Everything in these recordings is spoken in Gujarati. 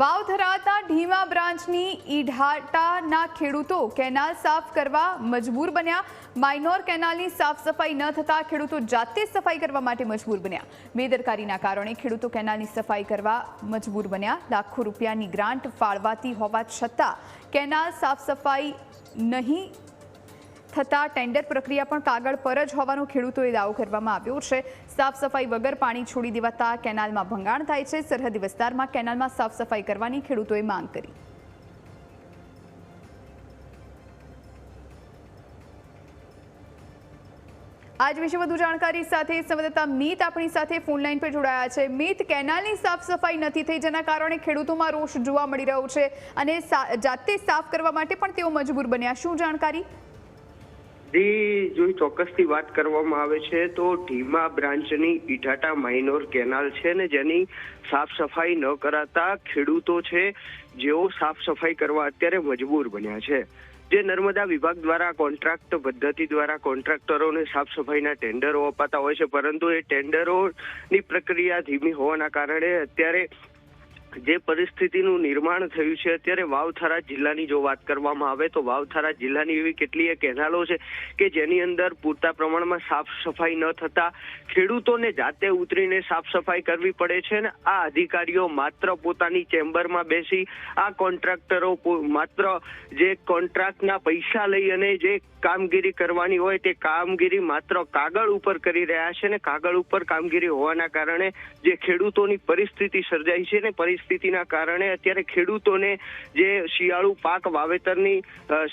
વાવ ધરાવતા ઢીમા બ્રાન્ચની ઈઢાટાના ખેડૂતો કેનાલ સાફ કરવા મજબૂર બન્યા. માઇનોર કેનાલની સાફ સફાઈ ન થતા ખેડૂતો જાતે સફાઈ કરવા માટે મજબૂર બન્યા. બેદરકારીના કારણે ખેડૂતો કેનાલની સફાઈ કરવા મજબૂર બન્યા. લાખો રૂપિયાની ગ્રાન્ટ ફાળવાતી હોવા છતાં કેનાલ સાફ સફાઈ નહીં થતાં ટેન્ડર પ્રક્રિયા પણ કાગળ પર જ હોવાનો ખેડૂતોએ દાવો કરવામાં આવ્યો છે. સાફ સફાઈ વગર પાણી છોડી દેવાતા કેનાલમાં ભંગાણ થાય છે. સરહદી વિસ્તારમાં કેનાલમાં સાફ સફાઈ કરવાની ખેડૂતોએ માંગ કરી. આજ વિશે વધુ જાણકારી સાથે સંવાદદાતા મીત આપણી સાથે ફોન લાઈન પર જોડાયા છે. મીત, કેનાલની સાફ સફાઈ નથી થઈ જેના કારણે ખેડૂતોમાં રોષ જોવા મળી રહ્યો છે અને જાતે સાફ કરવા માટે પણ તેઓ મજબૂર બન્યા. શું જાણકારી? જી જો ચોક્કસથી વાત કરવામાં આવે છે, તો ઢીમા બ્રાન્ચની ઈઢાટા માઇનોર કેનાલ છે ને જેની સાફ સફાઈ ન કરાતા ખેડૂતો છે, જેઓ સાફ સફાઈ કરવા અત્યારે મજબૂર બન્યા છે. જે નર્મદા વિભાગ દ્વારા કોન્ટ્રાક્ટ પદ્ધતિ દ્વારા કોન્ટ્રાક્ટરોને સાફ સફાઈના ટેન્ડરો અપાતા હોય છે, પરંતુ એ ટેન્ડરોની પ્રક્રિયા ધીમી હોવાના કારણે અત્યારે જે પરિસ્થિતિનું નિર્માણ થયું છે, અત્યારે વાવથારા જિલ્લાની જો વાત કરવામાં આવે તો વાવથારા જિલ્લાની એવી કેટલીય કેનાલો છે કે જેની અંદર પૂરતા પ્રમાણમાં સાફ સફાઈ ન થતા ખેડૂતોને જાતે ઉતરીને સાફ સફાઈ કરવી પડે છે ને આ અધિકારીઓ માત્ર પોતાની ચેમ્બરમાં બેસી આ કોન્ટ્રાક્ટરો માત્ર જે કોન્ટ્રાક્ટના પૈસા લઈ અને જે કામગીરી કરવાની હોય તે કામગીરી માત્ર કાગળ ઉપર કરી રહ્યા છે ને કાગળ ઉપર કામગીરી હોવાના કારણે જે ખેડૂતોની પરિસ્થિતિ સર્જાઈ છે ને પરિસ્થિતિના કારણે અત્યારે ખેડૂતોને જે શિયાળુ પાક વાવેતરની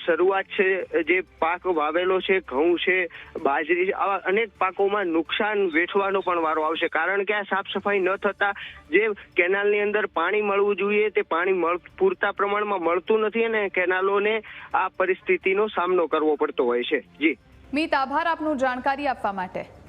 શરૂઆત છે, જે પાક વાવેલો છે, ઘઉં છે, બાજરી આવા અનેક પાકોમાં નુકસાન વેઠવાનો પણ વારો આવશે. કારણ કે આ સાફ સફાઈ ન થતા જે કેનાલની અંદર પાણી મળવું જોઈએ, તે પાણી પૂરતા પ્રમાણમાં મળતું નથી અને કેનાલોને આ પરિસ્થિતિનો સામનો કરવો પડતો હોય છે. જી. મીત, આભાર આપનું જાણકારી આપવા માટે.